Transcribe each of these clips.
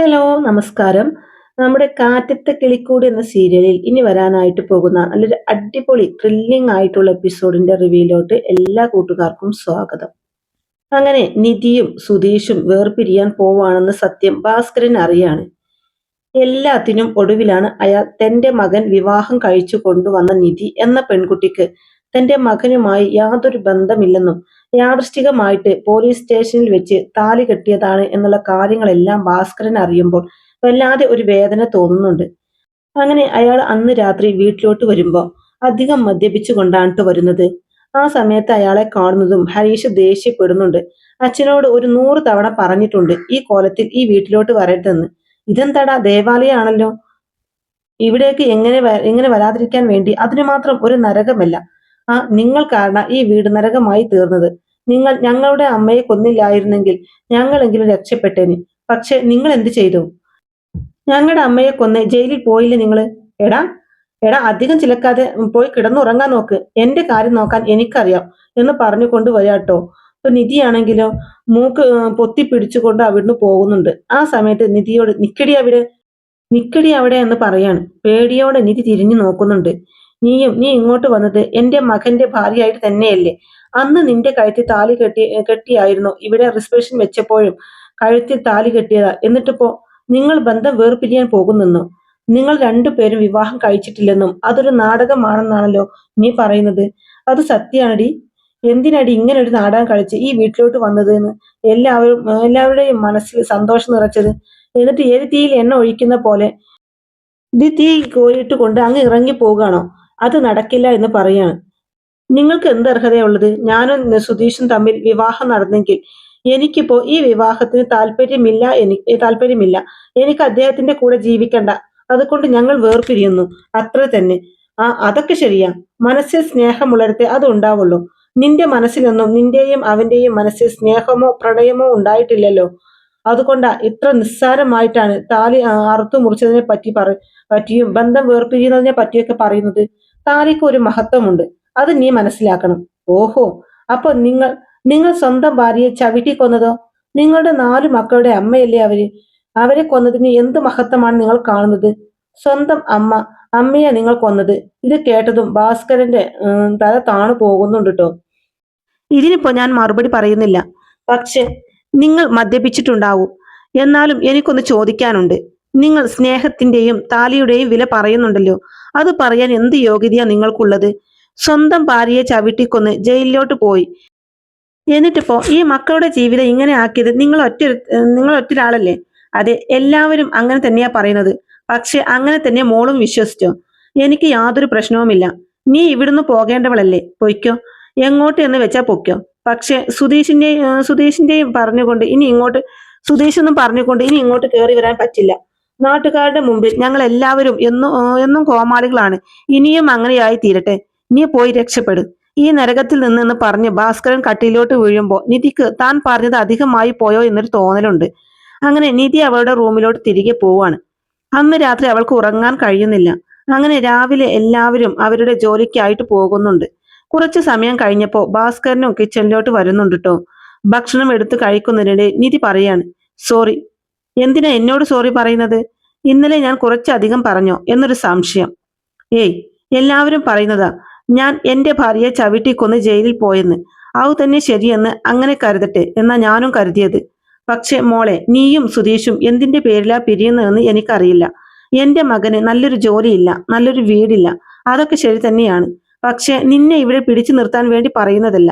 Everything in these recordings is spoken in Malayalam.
ഹലോ നമസ്കാരം. നമ്മുടെ കാറ്റത്തെ കിളിക്കൂട് എന്ന സീരിയലിൽ ഇനി വരാനായിട്ട് പോകുന്ന നല്ലൊരു അടിപൊളി ത്രില്ലിംഗ് ആയിട്ടുള്ള എപ്പിസോഡിന്റെ റിവ്യൂലോട്ട് എല്ലാ കൂട്ടുകാർക്കും സ്വാഗതം. അങ്ങനെ നിധിയും സുധീഷും വേർപിരിയാൻ പോവാണെന്ന് സത്യം ഭാസ്കരൻ അറിയാണ്. എല്ലാത്തിനും ഒടുവിലാണ് അയാൾ തന്റെ മകൻ വിവാഹം കഴിച്ചു കൊണ്ടുവന്ന നിധി എന്ന പെൺകുട്ടിക്ക് തന്റെ മകനുമായി യാതൊരു ബന്ധമില്ലെന്നും യാദൃഷ്ടികമായിട്ട് പോലീസ് സ്റ്റേഷനിൽ വെച്ച് താലി കെട്ടിയതാണ് എന്നുള്ള കാര്യങ്ങളെല്ലാം ഭാസ്കരൻ അറിയുമ്പോൾ വല്ലാതെ ഒരു വേദന തോന്നുന്നുണ്ട്. അങ്ങനെ അയാൾ അന്ന് രാത്രി വീട്ടിലോട്ട് വരുമ്പോൾ അധികം മദ്യപിച്ചു കൊണ്ടാണ് വരുന്നത്. ആ സമയത്ത് അയാളെ കാണുന്നതും ഹരീഷ് ദേഷ്യപ്പെടുന്നുണ്ട്. അച്ഛനോട് ഒരു നൂറ് തവണ പറഞ്ഞിട്ടുണ്ട് ഈ കോലത്തിൽ ഈ വീട്ടിലോട്ട് വരരുതെന്ന്. ഇതെന്താടാ ദേവാലയമാണല്ലോ ഇവിടേക്ക് എങ്ങനെ ഇങ്ങനെ വരാതിരിക്കാൻ വേണ്ടി? അതിനു മാത്രം ഒരു നരകമല്ല. നിങ്ങൾ കാരണം ഈ വീട് നരകമായി തീർന്നത്. നിങ്ങൾ ഞങ്ങളുടെ അമ്മയെ കൊന്നില്ലായിരുന്നെങ്കിൽ ഞങ്ങളെങ്കിലും രക്ഷപ്പെട്ടേനെ. പക്ഷെ നിങ്ങൾ എന്ത് ചെയ്തു? ഞങ്ങളുടെ അമ്മയെ കൊന്ന് ജയിലിൽ പോയില്ലേ നിങ്ങൾ എടാ എടാ അധികം ചിലക്കാതെ പോയി കിടന്നുറങ്ങാൻ നോക്ക്. എന്റെ കാര്യം നോക്കാൻ എനിക്കറിയാം എന്ന് പറഞ്ഞു വരാട്ടോ ഇപ്പൊ നിധിയാണെങ്കിലോ മൂക്ക് പൊത്തി പിടിച്ചുകൊണ്ട് അവിടുന്ന് പോകുന്നുണ്ട്. ആ സമയത്ത് നിധിയോട് നിക്കടി അവിടെ നിക്കടി അവിടെ എന്ന് പറയാണ്. പേടിയോടെ നിധി തിരിഞ്ഞു നോക്കുന്നുണ്ട്. നീയും നീ ഇങ്ങോട്ട് വന്നത് എന്റെ മകന്റെ ഭാര്യയായിട്ട് തന്നെയല്ലേ. അന്ന് നിന്റെ കഴുത്തിൽ താലി കെട്ടി കെട്ടിയായിരുന്നു. ഇവിടെ റിസർവേഷൻ വെച്ചപ്പോഴും കഴുത്തിൽ താലി കെട്ടിയതാ. എന്നിട്ടിപ്പോ നിങ്ങൾ ബന്ധം വേർപിരിയാൻ പോകുന്നെന്നും? നിങ്ങൾ രണ്ടുപേരും വിവാഹം കഴിച്ചിട്ടില്ലെന്നും അതൊരു നാടകമാണെന്നാണല്ലോ നീ പറയുന്നത്. അത് സത്യാണടി. എന്തിനടി ഇങ്ങനെ ഒരു നാടകം കളിച്ച് ഈ വീട്ടിലോട്ട് വന്നത് എന്ന് എല്ലാവരും എല്ലാവരുടെയും മനസ്സിൽ സന്തോഷം നിറച്ചത്? എന്നിട്ട് ഏത് തീയിൽ എണ്ണ ഒഴിക്കുന്ന പോലെ? ഇത് തീ കോരിയിട്ട് കൊണ്ട് അങ്ങ് ഇറങ്ങി പോവുകയാണോ അത് നടക്കില്ല എന്ന് പറയാണ്. നിങ്ങൾക്ക് എന്ത് അർഹതയുള്ളത്? ഞാനും സുധീഷും തമ്മിൽ വിവാഹം നടന്നെങ്കിൽ എനിക്കിപ്പോ ഈ വിവാഹത്തിന് താല്പര്യമില്ല എനിക്ക് താല്പര്യമില്ല. എനിക്ക് അദ്ദേഹത്തിന്റെ കൂടെ ജീവിക്കണ്ട. അതുകൊണ്ട് ഞങ്ങൾ വേർപിരിയുന്നു. അത്ര തന്നെ. ആ അതൊക്കെ ശരിയാ. മനസ്സിൽ സ്നേഹമുള്ളടത്തെ അത് ഉണ്ടാവുള്ളൂ. നിന്റെ മനസ്സിലൊന്നും നിന്റെയും അവന്റെയും മനസ്സിൽ സ്നേഹമോ പ്രണയമോ ഉണ്ടായിട്ടില്ലല്ലോ. അതുകൊണ്ടാ ഇത്ര നിസ്സാരമായിട്ടാണ് താലി അറുത്തു മുറിച്ചതിനെ പറ്റി പറ പറ്റിയും ബന്ധം വേർപിരിയുന്നതിനെ പറ്റിയൊക്കെ പറയുന്നത്. താലിക്ക് ഒരു മഹത്വമുണ്ട്. അത് നീ മനസ്സിലാക്കണം. ഓഹോ അപ്പൊ നിങ്ങൾ നിങ്ങൾ സ്വന്തം ഭാര്യയെ ചവിട്ടി കൊന്നതോ? നിങ്ങളുടെ നാലു മക്കളുടെ അമ്മയല്ലേ അവർ? അവരെ കൊന്നതിന് എന്ത് മഹത്വമാണ് നിങ്ങൾ കാണുന്നത്? സ്വന്തം അമ്മ അമ്മയെ നിങ്ങൾ കൊന്നത്. ഇത് കേട്ടതും ഭാസ്കരന്റെ തല താണു പോകുന്നുണ്ട് കേട്ടോ ഇതിനിപ്പോ ഞാൻ മറുപടി പറയുന്നില്ല. പക്ഷെ നിങ്ങൾ മദ്യപിച്ചിട്ടുണ്ടാവും. എന്നാലും എനിക്കൊന്ന് ചോദിക്കാനുണ്ട്. നിങ്ങൾ സ്നേഹത്തിന്റെയും താലിയുടെയും വില പറയുന്നുണ്ടല്ലോ. അത് പറയാൻ എന്ത് യോഗ്യതയാ നിങ്ങൾക്കുള്ളത്? സ്വന്തം ഭാര്യയെ ചവിട്ടിക്കൊന്ന് ജയിലിലോട്ട് പോയി. എന്നിട്ടിപ്പോ ഈ മക്കളുടെ ജീവിതം ഇങ്ങനെ ആക്കിയത് നിങ്ങൾ ഒറ്റ നിങ്ങൾ ഒറ്റരാളല്ലേ? അതെ എല്ലാവരും അങ്ങനെ തന്നെയാ പറയുന്നത്. പക്ഷെ അങ്ങനെ തന്നെ മോളും വിശ്വസിച്ചു? എനിക്ക് യാതൊരു പ്രശ്നവുമില്ല. നീ ഇവിടുന്ന് പോകേണ്ടവളല്ലേ? പൊയ്ക്കോ. എങ്ങോട്ട് എന്ന് വെച്ചാ പൊയ്ക്കോ. പക്ഷെ സുധീഷിന്റെയും സുധീഷിന്റെയും പറഞ്ഞുകൊണ്ട് ഇനി ഇങ്ങോട്ട് സുധീഷ് എന്നും പറഞ്ഞുകൊണ്ട് ഇനി ഇങ്ങോട്ട് കയറി വരാൻ പറ്റില്ല. നാട്ടുകാരുടെ മുമ്പിൽ ഞങ്ങൾ എല്ലാവരും എന്നും എന്നും കോമാളികളാണ്. ഇനിയും അങ്ങനെയായി തീരട്ടെ. നീ പോയി രക്ഷപ്പെടും. ഈ നരകത്തിൽ നിന്നെന്ന് പറഞ്ഞ് ഭാസ്കരൻ കട്ടിലോട്ട് വീഴുമ്പോൾ നിധിക്ക് താൻ പറഞ്ഞത് അധികമായി പോയോ എന്നൊരു തോന്നലുണ്ട്. അങ്ങനെ നിധി അവളുടെ റൂമിലോട്ട് തിരികെ പോവാണ്. അന്ന് രാത്രി അവൾക്ക് ഉറങ്ങാൻ കഴിയുന്നില്ല. അങ്ങനെ രാവിലെ എല്ലാവരും അവരുടെ ജോലിക്കായിട്ട് പോകുന്നുണ്ട്. കുറച്ച് സമയം കഴിഞ്ഞപ്പോൾ ഭാസ്കരനും കിച്ചണിലോട്ട് വരുന്നുണ്ട് കേട്ടോ ഭക്ഷണം എടുത്ത് കഴിക്കുന്നതിനിടെ നിധി പറയാണ് സോറി എന്തിനാ എന്നോട് സോറി പറയുന്നത്? ഇന്നലെ ഞാൻ കുറച്ചധികം പറഞ്ഞോ എന്നൊരു സംശയം. ഏയ് എല്ലാവരും പറയുന്നതാ ഞാൻ എന്റെ ഭാര്യയെ ചവിട്ടിക്കൊന്ന് ജയിലിൽ പോയെന്ന്. അവ തന്നെ ശരിയെന്ന് അങ്ങനെ കരുതട്ടെ എന്നാ ഞാനും കരുതിയത്. പക്ഷെ മോളെ നീയും സുധീഷും എന്തിന്റെ പേരിലാ പിരിയുന്നതെന്ന് എനിക്കറിയില്ല. എന്റെ മകന് നല്ലൊരു ജോലിയില്ല നല്ലൊരു വീടില്ല. അതൊക്കെ ശരി തന്നെയാണ്. പക്ഷെ നിന്നെ ഇവിടെ പിടിച്ചു നിർത്താൻ വേണ്ടി പറയുന്നതല്ല.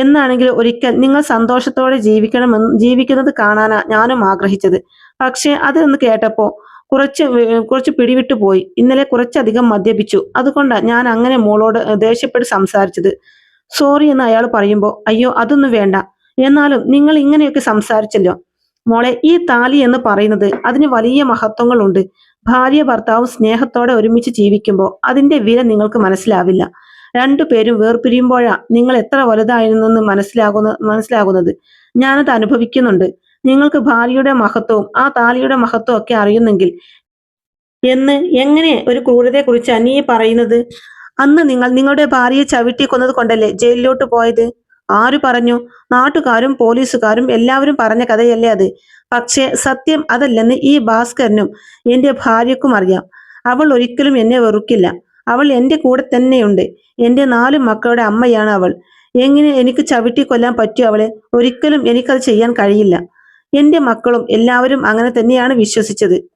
എന്നാണെങ്കിൽ ഒരിക്കൽ നിങ്ങൾ സന്തോഷത്തോടെ ജീവിക്കണമെന്ന് ജീവിക്കുന്നത് കാണാനാ ഞാനും ആഗ്രഹിച്ചത്. പക്ഷേ അതൊന്ന് കേട്ടപ്പോ കുറച്ച് കുറച്ച് പിടിവിട്ടു പോയി. ഇന്നലെ കുറച്ചധികം മദ്യപിച്ചു. അതുകൊണ്ടാണ് ഞാൻ അങ്ങനെ മോളോട് ദേഷ്യപ്പെട്ട് സംസാരിച്ചത്. സോറി എന്ന് അയാൾ പറയുമ്പോൾ അയ്യോ അതൊന്നും വേണ്ട. എന്നാലും നിങ്ങൾ ഇങ്ങനെയൊക്കെ സംസാരിച്ചല്ലോ. മോളെ ഈ താലി എന്ന് പറയുന്നത് അതിന് വലിയ മഹത്വങ്ങളുണ്ട്. ഭാര്യ ഭർത്താവും സ്നേഹത്തോടെ ഒരുമിച്ച് ജീവിക്കുമ്പോൾ അതിന്റെ വില നിങ്ങൾക്ക് മനസ്സിലാവില്ല. രണ്ടുപേരും വേർപിരിയുമ്പോഴാ നിങ്ങൾ എത്ര വലുതായിരുന്നെന്ന് മനസ്സിലാകുന്ന മനസ്സിലാകുന്നത്. ഞാനത് അനുഭവിക്കുന്നുണ്ട്. നിങ്ങൾക്ക് ഭാര്യയുടെ മഹത്വവും ആ താലിയുടെ മഹത്വവും ഒക്കെ അറിയുന്നെങ്കിൽ എന്ന് എങ്ങനെ ഒരു ക്രൂരതയെക്കുറിച്ചാ അനിയെ പറയുന്നത്? അന്ന് നിങ്ങൾ നിങ്ങളുടെ ഭാര്യയെ ചവിട്ടി കൊന്നത് കൊണ്ടല്ലേ ജയിലിലോട്ട് പോയത്? ആര് പറഞ്ഞു? നാട്ടുകാരും പോലീസുകാരും എല്ലാവരും പറഞ്ഞ കഥയല്ലേ അത്? പക്ഷേ സത്യം അതല്ലെന്ന് ഈ ഭാസ്കരനും എന്റെ ഭാര്യക്കും അറിയാം. അവൾ ഒരിക്കലും എന്നെ വെറുക്കില്ല. അവൾ എന്റെ കൂടെ തന്നെയുണ്ട്. എന്റെ നാല് മക്കളുടെ അമ്മയാണ് അവൾ. എങ്ങനെ എനിക്ക് ചവിട്ടി കൊല്ലാൻ പറ്റും അവളെ? ഒരിക്കലും എനിക്കത് ചെയ്യാൻ കഴിയില്ല. എന്റെ മക്കളും എല്ലാവരും അങ്ങനെ തന്നെയാണ് വിശ്വസിച്ചത്.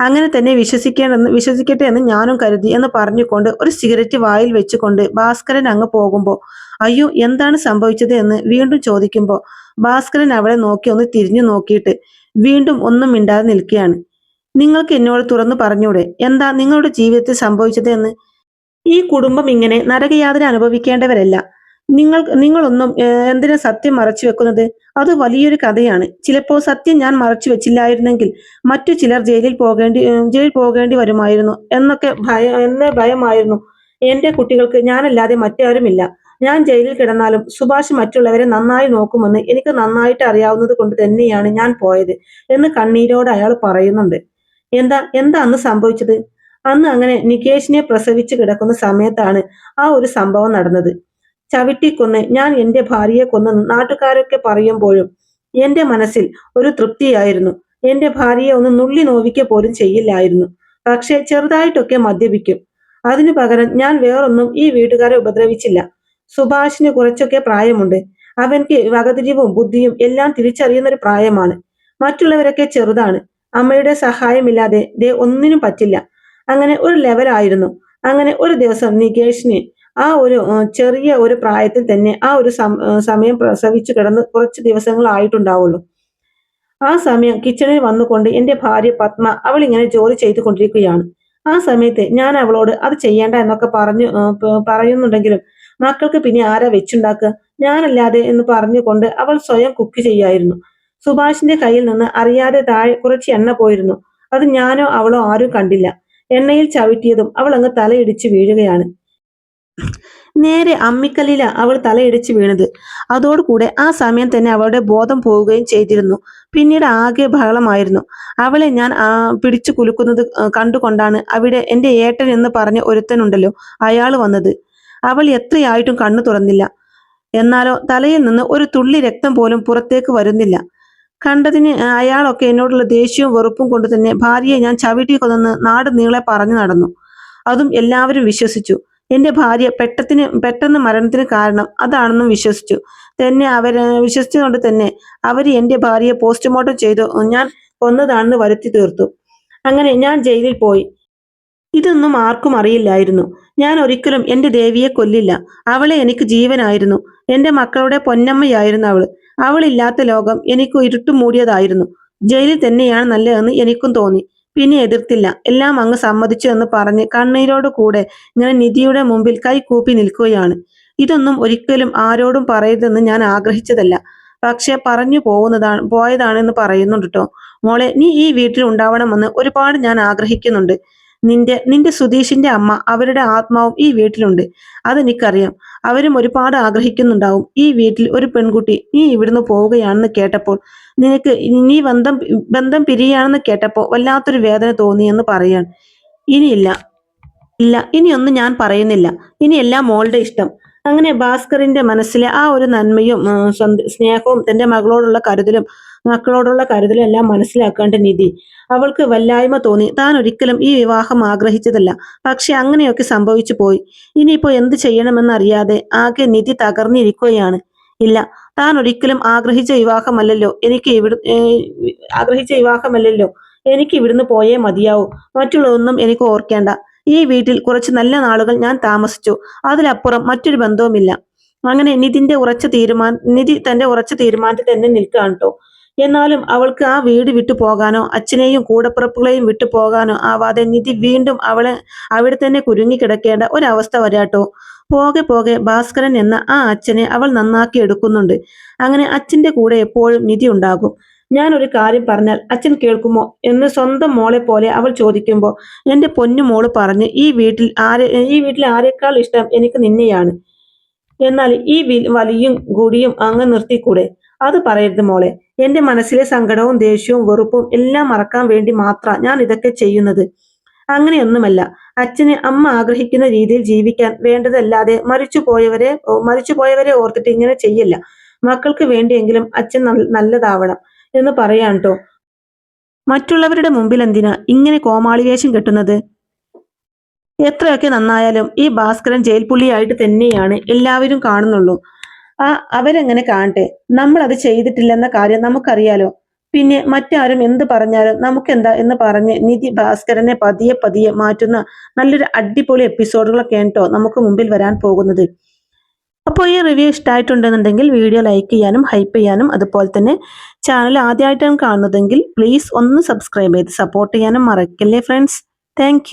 അങ്ങനെ തന്നെ വിശ്വസിക്കേണ്ടെന്ന് വിശ്വസിക്കട്ടെ എന്ന് ഞാനും കരുതി എന്ന് പറഞ്ഞുകൊണ്ട് ഒരു സിഗരറ്റ് വായിൽ വെച്ചുകൊണ്ട് ഭാസ്കരൻ അങ്ങ് പോകുമ്പോൾ അയ്യോ എന്താണ് സംഭവിച്ചത്? എന്ന് വീണ്ടും ചോദിക്കുമ്പോൾ ഭാസ്കരൻ അവളെ നോക്കി ഒന്ന് തിരിഞ്ഞു നോക്കിയിട്ട് വീണ്ടും ഒന്നും മിണ്ടാതെ നിൽക്കുകയാണ്. നിങ്ങൾക്ക് എന്നോട് തുറന്നു പറഞ്ഞൂടെ? എന്താ നിങ്ങളുടെ ജീവിതത്തിൽ സംഭവിച്ചത് എന്ന് ഈ കുടുംബം ഇങ്ങനെ നരകയാതന അനുഭവിക്കേണ്ടവരല്ല. നിങ്ങൾ നിങ്ങളൊന്നും എന്തിനാ സത്യം മറച്ചു വെക്കുന്നത്? അത് വലിയൊരു കഥയാണ്. ചിലപ്പോൾ സത്യം ഞാൻ മറച്ചു വെച്ചില്ലായിരുന്നെങ്കിൽ മറ്റു ചിലർ ജയിലിൽ പോകേണ്ടി ജയിലിൽ പോകേണ്ടി വരുമായിരുന്നു എന്നൊക്കെ ഭയം എന്ന ഭയമായിരുന്നു എന്റെ കുട്ടികൾക്ക്. ഞാനല്ലാതെ മറ്റാരുമില്ല. ഞാൻ ജയിലിൽ കിടന്നാലും സുഭാഷ് മറ്റുള്ളവരെ നന്നായി നോക്കുമെന്ന് എനിക്ക് നന്നായിട്ട് അറിയാവുന്നത് കൊണ്ട് തന്നെയാണ് ഞാൻ പോയത് എന്ന് കണ്ണീരോട് അയാൾ പറയുന്നുണ്ട്. എന്താ എന്താ അന്ന് സംഭവിച്ചത്? അന്ന് അങ്ങനെ നികേഷിനെ പ്രസവിച്ച് കിടക്കുന്ന സമയത്താണ് ആ ഒരു സംഭവം നടന്നത്. ചവിട്ടിക്കൊന്ന് ഞാൻ എന്റെ ഭാര്യയെ കൊന്നെന്ന് നാട്ടുകാരൊക്കെ പറയുമ്പോഴും എന്റെ മനസ്സിൽ ഒരു തൃപ്തിയായിരുന്നു. എന്റെ ഭാര്യയെ ഒന്ന് നുള്ളി നോവിക്ക പോലും ചെയ്യില്ലായിരുന്നു. പക്ഷെ ചെറുതായിട്ടൊക്കെ മദ്യപിക്കും. അതിനു പകരം ഞാൻ വേറൊന്നും ഈ വീട്ടുകാരെ ഉപദ്രവിച്ചില്ല. സുഭാഷിന് കുറച്ചൊക്കെ പ്രായമുണ്ട്. അവൻക്ക് വകതിരിവും ബുദ്ധിയും എല്ലാം തിരിച്ചറിയുന്ന ഒരു പ്രായമാണ്. മറ്റുള്ളവരൊക്കെ ചെറുതാണ്. അമ്മയുടെ സഹായമില്ലാതെ ദേ ഒന്നിനും പറ്റില്ല. അങ്ങനെ ഒരു ലെവലായിരുന്നു അങ്ങനെ ഒരു ദിവസം നികേഷിന് ആ ഒരു ചെറിയ ഒരു പ്രായത്തിൽ തന്നെ ആ ഒരു സമയം പ്രസവിച്ചു കിടന്ന് കുറച്ച് ദിവസങ്ങളായിട്ടുണ്ടാവുള്ളൂ. ആ സമയം കിച്ചണിൽ വന്നുകൊണ്ട് എന്റെ ഭാര്യ പത്മ അവൾ ഇങ്ങനെ ജോലി ചെയ്തുകൊണ്ടിരിക്കുകയാണ്. ആ സമയത്ത് ഞാൻ അവളോട് അത് ചെയ്യേണ്ട എന്നൊക്കെ പറഞ്ഞു പറയുന്നുണ്ടെങ്കിലും മക്കൾക്ക് പിന്നെ ആരാ വെച്ചുണ്ടാക്കുക? ഞാനല്ലാതെ എന്ന് പറഞ്ഞുകൊണ്ട് അവൾ സ്വയം കുക്ക് ചെയ്യായിരുന്നു. സുഭാഷിന്റെ കയ്യിൽ നിന്ന് അറിയാതെ താഴെ കുറച്ച് എണ്ണ പോയിരുന്നു. അത് ഞാനോ അവളോ ആരും കണ്ടില്ല. എണ്ണയിൽ ചവിട്ടിയതും അവൾ അങ്ങ് തലയിടിച്ച് വീഴുകയാണ്. നേരെ അമ്മിക്കല്ലില അവൾ തലയിടിച്ച് വീണത്. അതോടുകൂടെ ആ സമയം തന്നെ അവളുടെ ബോധം പോവുകയും ചെയ്തിരുന്നു. പിന്നീട് ആകെ ബഹളമായിരുന്നു. അവളെ ഞാൻ പിടിച്ചു കുലുക്കുന്നത് കണ്ടുകൊണ്ടാണ് അവിടെ എന്റെ ഏട്ടൻ എന്ന് പറഞ്ഞ ഒരുത്തനുണ്ടല്ലോ അയാൾ വന്നത്. അവൾ എത്രയായിട്ടും കണ്ണു തുറന്നില്ല. എന്നാലോ തലയിൽ നിന്ന് ഒരു തുള്ളി രക്തം പോലും പുറത്തേക്ക് വരുന്നില്ല. കണ്ടതിന് അയാളൊക്കെ എന്നോടുള്ള ദേഷ്യവും വെറുപ്പും കൊണ്ട് തന്നെ ഭാര്യയെ ഞാൻ ചവിട്ടി കൊന്നെന്ന് നാട് നീളെ പറഞ്ഞു നടന്നു. അതും എല്ലാവരും വിശ്വസിച്ചു. എന്റെ ഭാര്യ പെട്ടത്തിന് പെട്ടെന്ന് മരണത്തിന് കാരണം അതാണെന്നും വിശ്വസിച്ചു. തന്നെ അവർ വിശ്വസിച്ചുകൊണ്ട് തന്നെ അവർ എന്റെ ഭാര്യയെ പോസ്റ്റ്മോർട്ടം ചെയ്തു. ഞാൻ കൊന്നതാണെന്ന് വരുത്തി തീർത്തു. അങ്ങനെ ഞാൻ ജയിലിൽ പോയി. ഇതൊന്നും ആർക്കും അറിയില്ലായിരുന്നു. ഞാൻ ഒരിക്കലും എന്റെ ദേവിയെ കൊല്ലില്ല. അവളെ എനിക്ക് ജീവനായിരുന്നു. എന്റെ മക്കളുടെ പൊന്നമ്മയായിരുന്നു അവൾ. അവളില്ലാത്ത ലോകം എനിക്ക് ഇരുട്ടു മൂടിയതായിരുന്നു ജയിലിൽ തന്നെയാണ് നല്ലതെന്ന് എനിക്കും തോന്നി. പിന്നെ എതിർത്തില്ല. എല്ലാം അങ്ങ് സമ്മതിച്ചു എന്ന് പറഞ്ഞ് കണ്ണീരോട് കൂടെ ഞാൻ നിധിയുടെ മുമ്പിൽ കൈ കൂപ്പി നിൽക്കുകയാണ്. ഇതൊന്നും ഒരിക്കലും ആരോടും പറയരുതെന്ന് ഞാൻ ആഗ്രഹിച്ചതല്ല. പക്ഷെ പറഞ്ഞു പോകുന്നതാണ് പോയതാണെന്ന് പറയുന്നുണ്ട് കേട്ടോ മോളെ നീ ഈ വീട്ടിൽ ഉണ്ടാവണമെന്ന് ഒരുപാട് ഞാൻ ആഗ്രഹിക്കുന്നുണ്ട്. നിന്റെ നിന്റെ സുധീഷിന്റെ അമ്മ അവരുടെ ആത്മാവും ഈ വീട്ടിലുണ്ട്. അതെനിക്കറിയാം അവരും ഒരുപാട് ആഗ്രഹിക്കുന്നുണ്ടാവും. ഈ വീട്ടിൽ ഒരു പെൺകുട്ടി നീ ഇവിടുന്ന് പോവുകയാണെന്ന് കേട്ടപ്പോൾ നിനക്ക് നീ ബന്ധം ബന്ധം പിരിയാണെന്ന് കേട്ടപ്പോൾ വല്ലാത്തൊരു വേദന തോന്നിയെന്ന് പറയാൻ ഇനിയില്ല ഇല്ല. ഇനിയൊന്നും ഞാൻ പറയുന്നില്ല. ഇനിയെല്ലാം മോളുടെ ഇഷ്ടം. അങ്ങനെ ഭാസ്കറിന്റെ മനസ്സിലെ ആ ഒരു നന്മയും സ്നേഹവും തന്റെ മകളോടുള്ള കരുതലും മക്കളോടുള്ള കരുതലെല്ലാം മനസ്സിലാക്കേണ്ട നിധി. അവൾക്ക് വല്ലായ്മ തോന്നി. താൻ ഒരിക്കലും ഈ വിവാഹം ആഗ്രഹിച്ചതല്ല. പക്ഷെ അങ്ങനെയൊക്കെ സംഭവിച്ചു പോയി. ഇനിയിപ്പോ എന്ത് ചെയ്യണമെന്നറിയാതെ ആകെ നിധി തകർന്നിരിക്കുകയാണ്. ഇല്ല താൻ ഒരിക്കലും ആഗ്രഹിച്ച വിവാഹമല്ലല്ലോ. എനിക്ക് ഇവിടെ ആഗ്രഹിച്ച വിവാഹമല്ലല്ലോ. എനിക്ക് ഇവിടുന്ന് പോയേ മതിയാവൂ. മറ്റുള്ളതൊന്നും എനിക്ക് ഓർക്കേണ്ട. ഈ വീട്ടിൽ കുറച്ച് നല്ല നാളുകൾ ഞാൻ താമസിച്ചു. അതിലപ്പുറം മറ്റൊരു ബന്ധവുമില്ല. അങ്ങനെ നിതിന്റെ ഉറച്ച തീരുമാനം നിധി തന്റെ ഉറച്ച തീരുമാനത്തിൽ തന്നെ നിൽക്കുകയാണ് കേട്ടോ എന്നാലും അവൾക്ക് ആ വീട് വിട്ടു പോകാനോ അച്ഛനെയും കൂടപ്പിറപ്പുകളെയും വിട്ടു പോകാനോ ആവാതെ നിധി വീണ്ടും അവളെ അവിടെ തന്നെ കുരുങ്ങിക്കിടക്കേണ്ട ഒരവസ്ഥ വരാട്ടോ. പോകെ പോകെ ഭാസ്കരൻ എന്ന ആ അച്ഛനെ അവൾ നന്നാക്കി എടുക്കുന്നുണ്ട്. അങ്ങനെ അച്ഛന്റെ കൂടെ എപ്പോഴും നിധി ഉണ്ടാകും. ഞാൻ ഒരു കാര്യം പറഞ്ഞാൽ അച്ഛൻ കേൾക്കുമോ എന്ന് സ്വന്തം മോളെ പോലെ അവൾ ചോദിക്കുമ്പോൾ എന്റെ പൊന്നു മോൾ പറഞ്ഞ് ഈ വീട്ടിൽ ആരെ ഈ വീട്ടിൽ ആരെക്കാൾ ഇഷ്ടം എനിക്ക് നിന്നെയാണ്. എന്നാൽ ഈ വലിയും കൂടിയും അങ്ങ് നിർത്തിക്കൂടെ? അത് പറയരുത് മോളെ. എന്റെ മനസ്സിലെ സങ്കടവും ദേഷ്യവും വെറുപ്പും എല്ലാം മറക്കാൻ വേണ്ടി മാത്രം ഞാൻ ഇതൊക്കെ ചെയ്യുന്നത്. അങ്ങനെയൊന്നുമല്ല. അച്ഛന് അമ്മ ആഗ്രഹിക്കുന്ന രീതിയിൽ ജീവിക്കാൻ വേണ്ടതല്ലാതെ മരിച്ചു പോയവരെ മരിച്ചു പോയവരെ ഓർത്തിട്ട് ഇങ്ങനെ ചെയ്യില്ല. മക്കൾക്ക് വേണ്ടിയെങ്കിലും അച്ഛൻ നല്ലതാവണം എന്ന് പറയാൻ കേട്ടോ മറ്റുള്ളവരുടെ മുമ്പിൽ എന്തിനാ ഇങ്ങനെ കോമാളിവേഷം കെട്ടുന്നത്? എത്രയൊക്കെ നന്നായാലും ഈ ഭാസ്കരൻ ജയിൽ പുള്ളിയായിട്ട് തന്നെയാണ് എല്ലാവരും കാണുന്നുള്ളൂ. ആ അവരെങ്ങനെ കാണട്ടെ. നമ്മൾ അത് ചെയ്തിട്ടില്ലെന്ന കാര്യം നമുക്കറിയാലോ. പിന്നെ മറ്റാരും എന്ത് പറഞ്ഞാലും നമുക്കെന്താ എന്ന് പറഞ്ഞ് നിധി ഭാസ്കരനെ പതിയെ പതിയെ മാറ്റുന്ന നല്ലൊരു അടിപൊളി എപ്പിസോഡുകളൊക്കെ കേട്ടോ നമുക്ക് മുമ്പിൽ വരാൻ പോകുന്നത്. അപ്പോൾ ഈ റിവ്യൂ ഇഷ്ടമായിട്ടുണ്ടെന്നുണ്ടെങ്കിൽ വീഡിയോ ലൈക്ക് ചെയ്യാനും ഹൈപ്പ് ചെയ്യാനും അതുപോലെ തന്നെ ചാനൽ ആദ്യമായിട്ടാണ് കാണുന്നതെങ്കിൽ പ്ലീസ് ഒന്ന് സബ്സ്ക്രൈബ് ചെയ്ത് സപ്പോർട്ട് ചെയ്യാനും മറക്കല്ലേ ഫ്രണ്ട്സ്? താങ്ക്